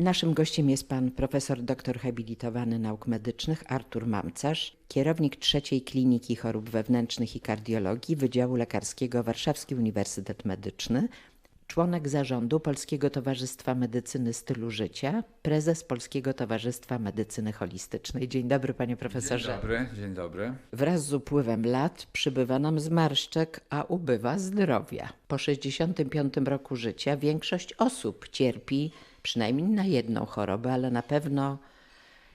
Naszym gościem jest pan profesor doktor habilitowany nauk medycznych Artur Mamcarz, kierownik trzeciej Kliniki Chorób Wewnętrznych i Kardiologii Wydziału Lekarskiego Warszawski Uniwersytet Medyczny, członek zarządu Polskiego Towarzystwa Medycyny Stylu Życia, prezes Polskiego Towarzystwa Medycyny Holistycznej. Dzień dobry panie profesorze. Dzień dobry, dzień dobry. Wraz z upływem lat przybywa nam zmarszczek, a ubywa zdrowia. Po 65 roku życia większość osób cierpi przynajmniej na jedną chorobę, ale na pewno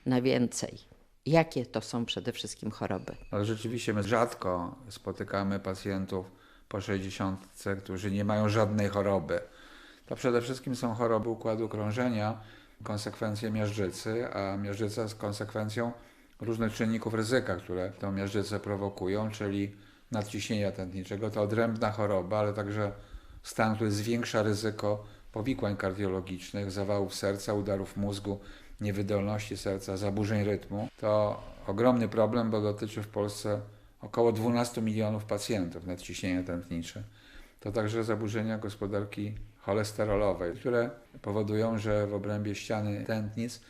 na więcej. Jakie to są przede wszystkim choroby? Ale rzeczywiście my rzadko spotykamy pacjentów po 60, którzy nie mają żadnej choroby. To przede wszystkim są choroby układu krążenia, konsekwencje miażdżycy, a miażdżyca jest konsekwencją różnych czynników ryzyka, które tą miażdżycę prowokują, czyli nadciśnienia tętniczego. To odrębna choroba, ale także stan, który zwiększa ryzyko powikłań kardiologicznych, zawałów serca, udarów mózgu, niewydolności serca, zaburzeń rytmu. To ogromny problem, bo dotyczy w Polsce około 12 milionów pacjentów nadciśnienia tętnicze. To także zaburzenia gospodarki cholesterolowej, które powodują, że w obrębie ściany tętnic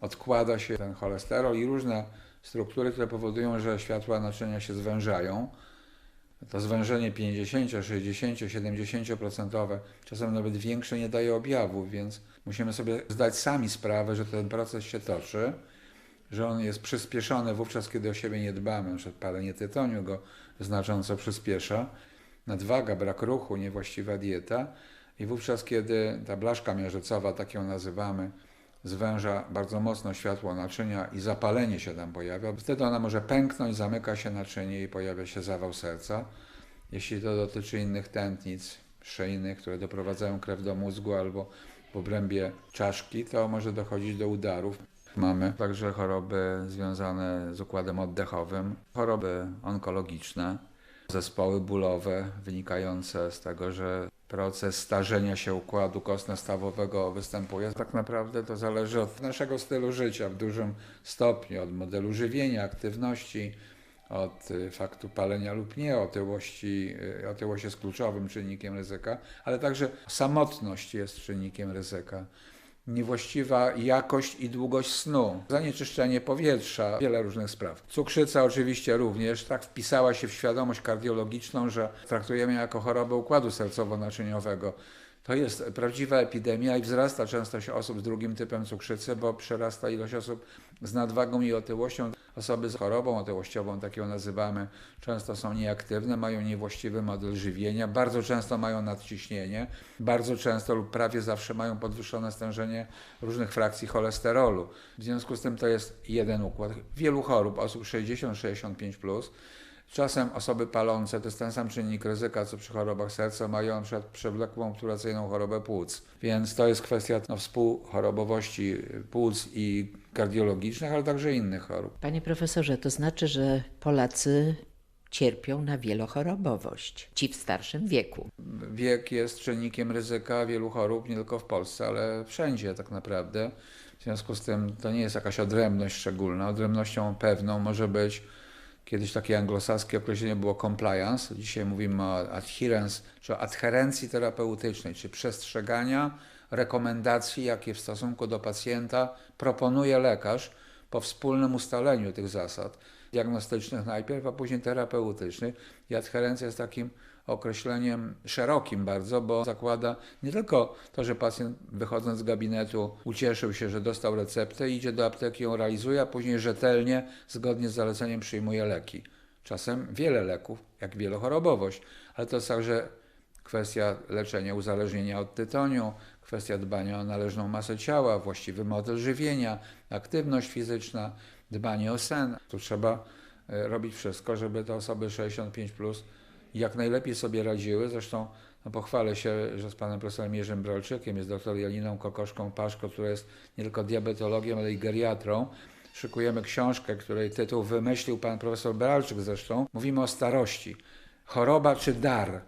odkłada się ten cholesterol i różne struktury, które powodują, że światła naczynia się zwężają. To zwężenie 50, 60, 70%, czasem nawet większe nie daje objawów, więc musimy sobie zdać sami sprawę, że ten proces się toczy, że on jest przyspieszony wówczas, kiedy o siebie nie dbamy, np. palenie tytoniu go znacząco przyspiesza, nadwaga, brak ruchu, niewłaściwa dieta i wówczas, kiedy ta blaszka miażdżycowa, tak ją nazywamy, zwęża bardzo mocno światło naczynia i zapalenie się tam pojawia, wtedy ona może pęknąć, zamyka się naczynie i pojawia się zawał serca. Jeśli to dotyczy innych tętnic szyjnych, które doprowadzają krew do mózgu albo w obrębie czaszki, to może dochodzić do udarów. Mamy także choroby związane z układem oddechowym, choroby onkologiczne, zespoły bólowe wynikające z tego, że proces starzenia się układu kostno-stawowego występuje. Tak naprawdę to zależy od naszego stylu życia w dużym stopniu, od modelu żywienia, aktywności, od y, faktu palenia lub nie, otyłości. y, Otyłość jest kluczowym czynnikiem ryzyka, ale także samotność jest czynnikiem ryzyka. Niewłaściwa jakość i długość snu, zanieczyszczenie powietrza, wiele różnych spraw. Cukrzyca oczywiście również tak wpisała się w świadomość kardiologiczną, że traktujemy jako chorobę układu sercowo-naczyniowego. To jest prawdziwa epidemia i wzrasta częstość osób z drugim typem cukrzycy, bo przerasta ilość osób z nadwagą i otyłością. Osoby z chorobą otyłościową, tak ją nazywamy, często są nieaktywne, mają niewłaściwy model żywienia, bardzo często mają nadciśnienie, bardzo często lub prawie zawsze mają podwyższone stężenie różnych frakcji cholesterolu. W związku z tym to jest jeden układ. Wielu chorób, osób 60-65+, plus, Czasem osoby palące, to jest ten sam czynnik ryzyka, co przy chorobach serca, mają na przykład przewlekłą obturacyjną chorobę płuc. Więc to jest kwestia no, współchorobowości płuc i kardiologicznych, ale także innych chorób. Panie profesorze, to znaczy, że Polacy cierpią na wielochorobowość, ci w starszym wieku. Wiek jest czynnikiem ryzyka wielu chorób, nie tylko w Polsce, ale wszędzie tak naprawdę. W związku z tym to nie jest jakaś odrębność szczególna. Odrębnością pewną może być, kiedyś takie anglosaskie określenie było compliance, dzisiaj mówimy o adherence, czy adherencji terapeutycznej, czy przestrzegania rekomendacji, jakie w stosunku do pacjenta proponuje lekarz po wspólnym ustaleniu tych zasad diagnostycznych najpierw, a później terapeutycznych. I adherencja jest takim określeniem szerokim bardzo, bo zakłada nie tylko to, że pacjent wychodząc z gabinetu ucieszył się, że dostał receptę, idzie do apteki, ją realizuje, a później rzetelnie, zgodnie z zaleceniem przyjmuje leki. Czasem wiele leków, jak wielochorobowość, ale to jest także kwestia leczenia uzależnienia od tytoniu, kwestia dbania o należną masę ciała, właściwy model żywienia, aktywność fizyczna, dbanie o sen. Tu trzeba e, robić wszystko, żeby te osoby 65 plus jak najlepiej sobie radziły. Zresztą no, pochwalę się, że z panem profesorem Jerzym Brolczykiem, jest doktor Jaliną Kokoszką-Paszko, która jest nie tylko diabetologiem, ale i geriatrą. Szykujemy książkę, której tytuł wymyślił pan profesor Bralczyk zresztą. Mówimy o starości. Choroba czy dar?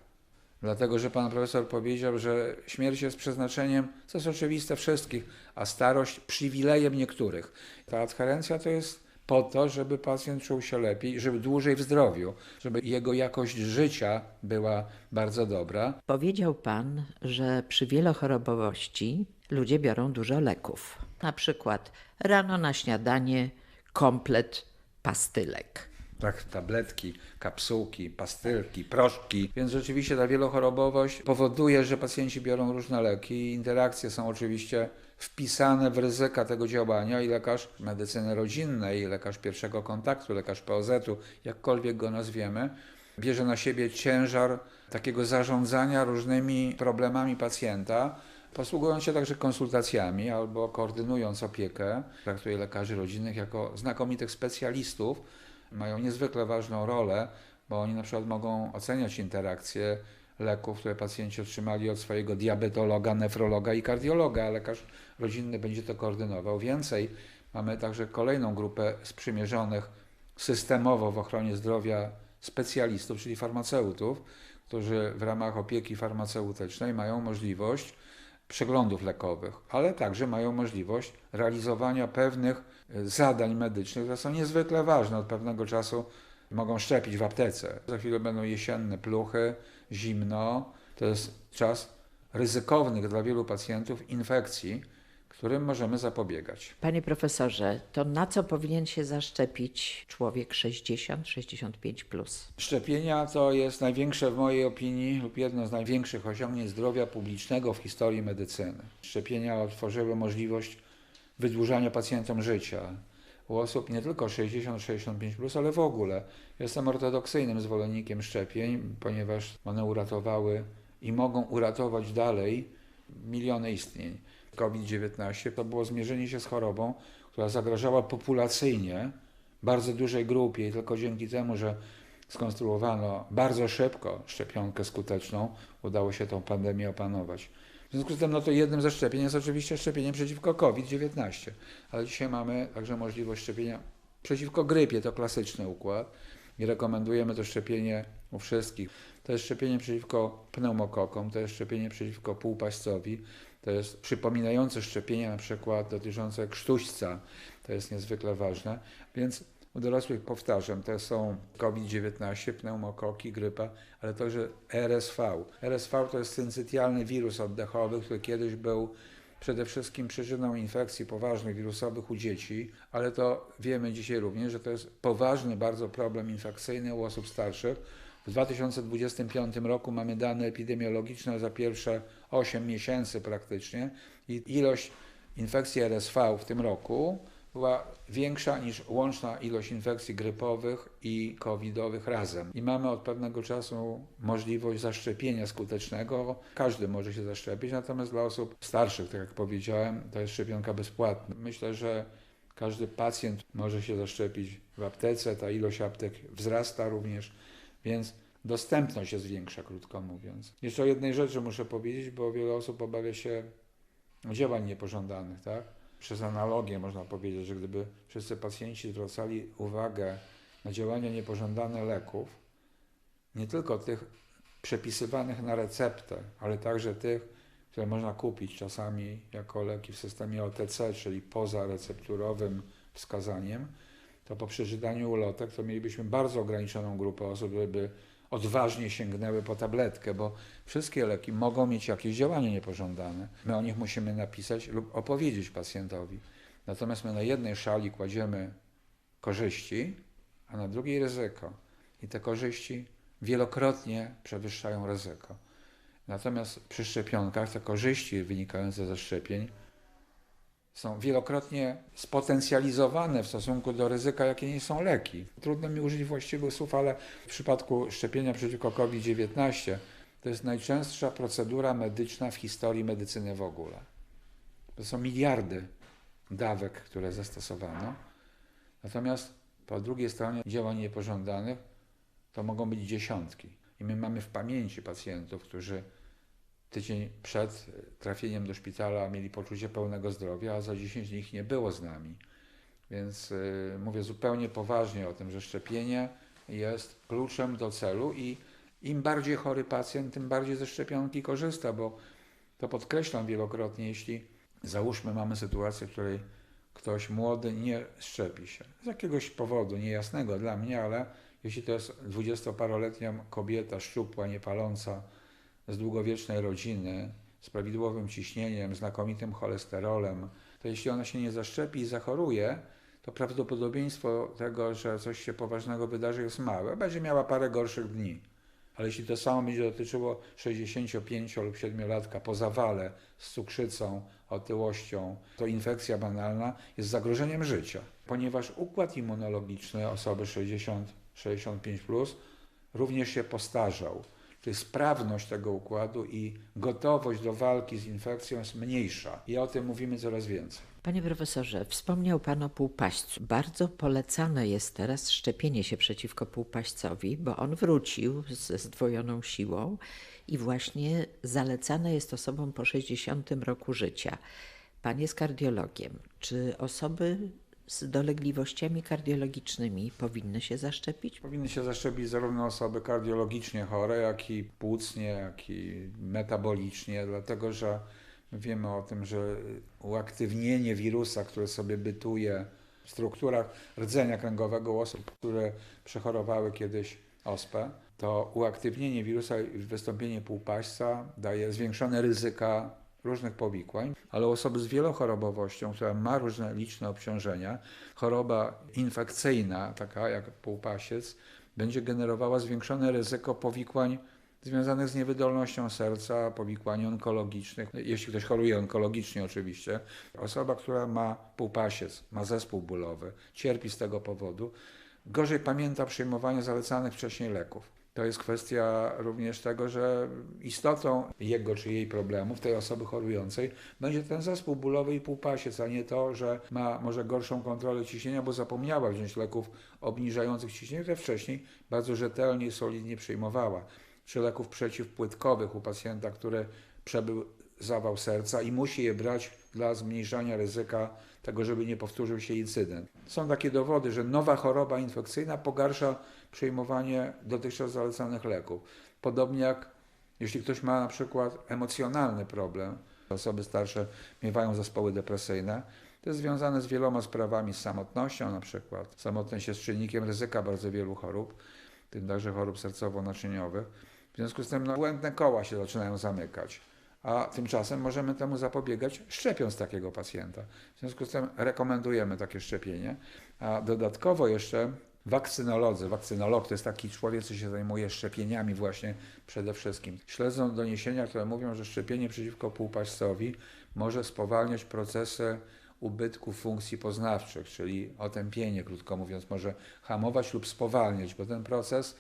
Dlatego, że pan profesor powiedział, że śmierć jest przeznaczeniem, co jest oczywiste wszystkich, a starość przywilejem niektórych. Ta adherencja to jest po to, żeby pacjent czuł się lepiej, żeby dłużej w zdrowiu, żeby jego jakość życia była bardzo dobra. Powiedział pan, że przy wielochorobowości ludzie biorą dużo leków. Na przykład rano na śniadanie komplet pastylek. Tak, tabletki, kapsułki, pastylki, proszki. Więc rzeczywiście ta wielochorobowość powoduje, że pacjenci biorą różne leki i interakcje są oczywiście wpisane w ryzyka tego działania i lekarz medycyny rodzinnej, lekarz pierwszego kontaktu, lekarz POZ-u, jakkolwiek go nazwiemy, bierze na siebie ciężar takiego zarządzania różnymi problemami pacjenta, posługując się także konsultacjami albo koordynując opiekę. Traktuje lekarzy rodzinnych jako znakomitych specjalistów, mają niezwykle ważną rolę, bo oni na przykład mogą oceniać interakcje leków, które pacjenci otrzymali od swojego diabetologa, nefrologa i kardiologa, lekarz rodzinny będzie to koordynował. Więcej, mamy także kolejną grupę sprzymierzonych systemowo w ochronie zdrowia specjalistów, czyli farmaceutów, którzy w ramach opieki farmaceutycznej mają możliwość przeglądów lekowych, ale także mają możliwość realizowania pewnych e, zadań medycznych, które są niezwykle ważne. Od pewnego czasu mogą szczepić w aptece. Za chwilę będą jesienne pluchy, zimno. To jest czas ryzykownych dla wielu pacjentów infekcji, którym możemy zapobiegać. Panie profesorze, to na co powinien się zaszczepić człowiek 60-65 plus? Szczepienia to jest największe w mojej opinii lub jedno z największych osiągnięć zdrowia publicznego w historii medycyny. Szczepienia otworzyły możliwość wydłużania pacjentom życia. U osób nie tylko 60-65, plus, ale w ogóle. Jestem ortodoksyjnym zwolennikiem szczepień, ponieważ one uratowały i mogą uratować dalej miliony istnień. COVID-19 to było zmierzenie się z chorobą, która zagrażała populacyjnie bardzo dużej grupie i tylko dzięki temu, że skonstruowano bardzo szybko szczepionkę skuteczną, udało się tą pandemię opanować. W związku z tym, no to jednym ze szczepień jest oczywiście szczepienie przeciwko COVID-19, ale dzisiaj mamy także możliwość szczepienia przeciwko grypie, to klasyczny układ. I rekomendujemy to szczepienie u wszystkich. To jest szczepienie przeciwko pneumokokom, to jest szczepienie przeciwko półpaścowi, to jest przypominające szczepienia na przykład dotyczące krztuśca, to jest niezwykle ważne, więc u dorosłych powtarzam, to są COVID-19, pneumokoki, grypa, ale także RSV. RSV to jest syncytialny wirus oddechowy, który kiedyś był przede wszystkim przyczyną infekcji poważnych wirusowych u dzieci, ale to wiemy dzisiaj również, że to jest poważny bardzo problem infekcyjny u osób starszych. W 2025 roku mamy dane epidemiologiczne za pierwsze 8 miesięcy praktycznie i ilość infekcji RSV w tym roku była większa niż łączna ilość infekcji grypowych i covidowych razem. I mamy od pewnego czasu możliwość zaszczepienia skutecznego. Każdy może się zaszczepić, natomiast dla osób starszych, tak jak powiedziałem, to jest szczepionka bezpłatna. Myślę, że każdy pacjent może się zaszczepić w aptece, ta ilość aptek wzrasta również, więc dostępność jest większa, krótko mówiąc. Jeszcze o jednej rzeczy muszę powiedzieć, bo wiele osób obawia się działań niepożądanych, tak? Przez analogię można powiedzieć, że gdyby wszyscy pacjenci zwracali uwagę na działania niepożądane leków, nie tylko tych przepisywanych na receptę, ale także tych, które można kupić czasami jako leki w systemie OTC, czyli poza recepturowym wskazaniem, to po przeczytaniu ulotek to mielibyśmy bardzo ograniczoną grupę osób, które by odważnie sięgnęły po tabletkę, bo wszystkie leki mogą mieć jakieś działanie niepożądane. My o nich musimy napisać lub opowiedzieć pacjentowi. Natomiast my na jednej szali kładziemy korzyści, a na drugiej ryzyko. I te korzyści wielokrotnie przewyższają ryzyko. Natomiast przy szczepionkach te korzyści wynikające ze szczepień są wielokrotnie spotencjalizowane w stosunku do ryzyka, jakie nie są leki. Trudno mi użyć właściwych słów, ale w przypadku szczepienia przeciwko COVID-19 to jest najczęstsza procedura medyczna w historii medycyny w ogóle. To są miliardy dawek, które zastosowano. Natomiast po drugiej stronie działań niepożądanych to mogą być dziesiątki. I my mamy w pamięci pacjentów, którzy tydzień przed trafieniem do szpitala mieli poczucie pełnego zdrowia, a za 10 dni ich nie było z nami. Więc y, mówię zupełnie poważnie o tym, że szczepienie jest kluczem do celu i im bardziej chory pacjent, tym bardziej ze szczepionki korzysta, bo to podkreślam wielokrotnie, jeśli załóżmy mamy sytuację, w której ktoś młody nie szczepi się z jakiegoś powodu niejasnego dla mnie, ale jeśli to jest dwudziestoparoletnia kobieta szczupła, niepaląca, z długowiecznej rodziny, z prawidłowym ciśnieniem, znakomitym cholesterolem, to jeśli ona się nie zaszczepi i zachoruje, to prawdopodobieństwo tego, że coś się poważnego wydarzy jest małe. Będzie miała parę gorszych dni. Ale jeśli to samo będzie dotyczyło 65 lub 7-latka po zawale z cukrzycą, otyłością, to infekcja banalna jest zagrożeniem życia, ponieważ układ immunologiczny osoby 60-65 plus również się postarzał. Czyli sprawność tego układu i gotowość do walki z infekcją jest mniejsza. I o tym mówimy coraz więcej. Panie profesorze, wspomniał Pan o półpaśćcu. Bardzo polecane jest teraz szczepienie się przeciwko półpaśćcowi, bo on wrócił ze zdwojoną siłą i właśnie zalecane jest osobom po 60 roku życia. Pan jest kardiologiem. Czy osoby z dolegliwościami kardiologicznymi powinny się zaszczepić? Powinny się zaszczepić zarówno osoby kardiologicznie chore, jak i płucnie, jak i metabolicznie, dlatego że wiemy o tym, że uaktywnienie wirusa, które sobie bytuje w strukturach rdzenia kręgowego u osób, które przechorowały kiedyś ospę, to uaktywnienie wirusa i wystąpienie półpaśca daje zwiększone ryzyka różnych powikłań, ale osoby z wielochorobowością, która ma różne liczne obciążenia, choroba infekcyjna, taka jak półpasiec, będzie generowała zwiększone ryzyko powikłań związanych z niewydolnością serca, powikłań onkologicznych, jeśli ktoś choruje onkologicznie oczywiście. Osoba, która ma półpasiec, ma zespół bólowy, cierpi z tego powodu, gorzej pamięta przyjmowanie zalecanych wcześniej leków. To jest kwestia również tego, że istotą jego czy jej problemów, tej osoby chorującej, będzie ten zespół bólowy i półpasiec, a nie to, że ma może gorszą kontrolę ciśnienia, bo zapomniała wziąć leków obniżających ciśnienie, które wcześniej bardzo rzetelnie i solidnie przyjmowała. Czy leków przeciwpłytkowych u pacjenta, który przebył zawał serca i musi je brać dla zmniejszania ryzyka tego, żeby nie powtórzył się incydent. Są takie dowody, że nowa choroba infekcyjna pogarsza przyjmowanie dotychczas zalecanych leków. Podobnie jak jeśli ktoś ma na przykład emocjonalny problem, osoby starsze miewają zespoły depresyjne, to jest związane z wieloma sprawami, z samotnością na przykład. Samotność jest czynnikiem ryzyka bardzo wielu chorób, w tym także chorób sercowo-naczyniowych. W związku z tym no, błędne koła się zaczynają zamykać a tymczasem możemy temu zapobiegać szczepiąc takiego pacjenta. W związku z tym rekomendujemy takie szczepienie, a dodatkowo jeszcze wakcynolodzy, wakcynolog to jest taki człowiek, co się zajmuje szczepieniami właśnie przede wszystkim. Śledzą doniesienia, które mówią, że szczepienie przeciwko półpaścowi może spowalniać procesy ubytku funkcji poznawczych, czyli otępienie, krótko mówiąc, może hamować lub spowalniać, bo ten proces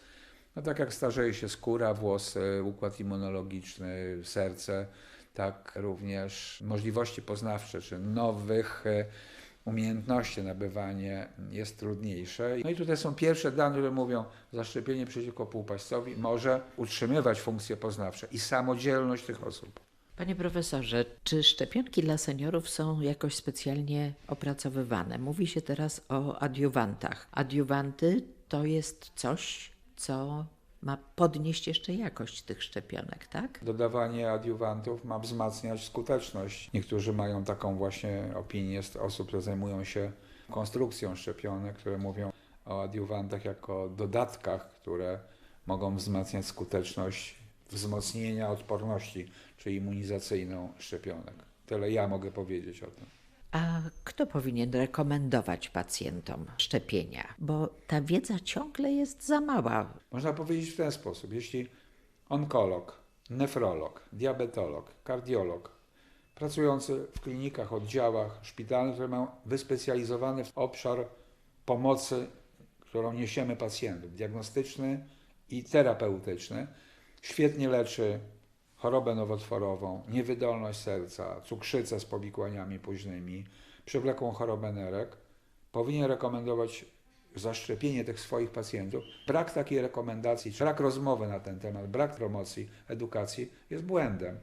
no tak jak starzeje się skóra, włosy, układ immunologiczny, serce, tak również możliwości poznawcze, czy nowych e, umiejętności nabywanie jest trudniejsze. No i tutaj są pierwsze dane, które mówią, zaszczepienie przeciwko półpaścowi może utrzymywać funkcje poznawcze i samodzielność tych osób. Panie profesorze, czy szczepionki dla seniorów są jakoś specjalnie opracowywane? Mówi się teraz o adiuwantach. Adiuwanty to jest coś, co ma podnieść jeszcze jakość tych szczepionek, tak? Dodawanie adiuwantów ma wzmacniać skuteczność. Niektórzy mają taką właśnie opinię z osób, które zajmują się konstrukcją szczepionek, które mówią o adiuwantach jako dodatkach, które mogą wzmacniać skuteczność wzmocnienia odporności, czy immunizacyjną szczepionek. Tyle ja mogę powiedzieć o tym. A kto powinien rekomendować pacjentom szczepienia? Bo ta wiedza ciągle jest za mała. Można powiedzieć w ten sposób: jeśli onkolog, nefrolog, diabetolog, kardiolog, pracujący w klinikach, oddziałach szpitalnych, które mają wyspecjalizowany w obszar pomocy, którą niesiemy pacjentom, diagnostyczny i terapeutyczny, świetnie leczy chorobę nowotworową, niewydolność serca, cukrzycę z powikłaniami późnymi, przewlekłą chorobę nerek, powinien rekomendować zaszczepienie tych swoich pacjentów. Brak takiej rekomendacji, brak rozmowy na ten temat, brak promocji, edukacji jest błędem.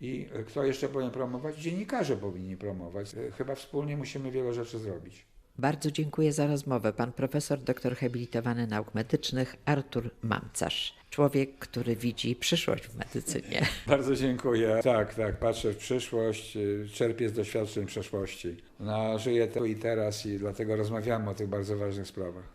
I kto jeszcze powinien promować? Dziennikarze powinni promować. Chyba wspólnie musimy wiele rzeczy zrobić. Bardzo dziękuję za rozmowę. Pan profesor, doktor habilitowany nauk medycznych Artur Mamcarz. Człowiek, który widzi przyszłość w medycynie. Bardzo dziękuję. Tak, tak, patrzę w przyszłość, y, czerpię z doświadczeń przeszłości. No, żyję tu i teraz i dlatego rozmawiamy o tych bardzo ważnych sprawach.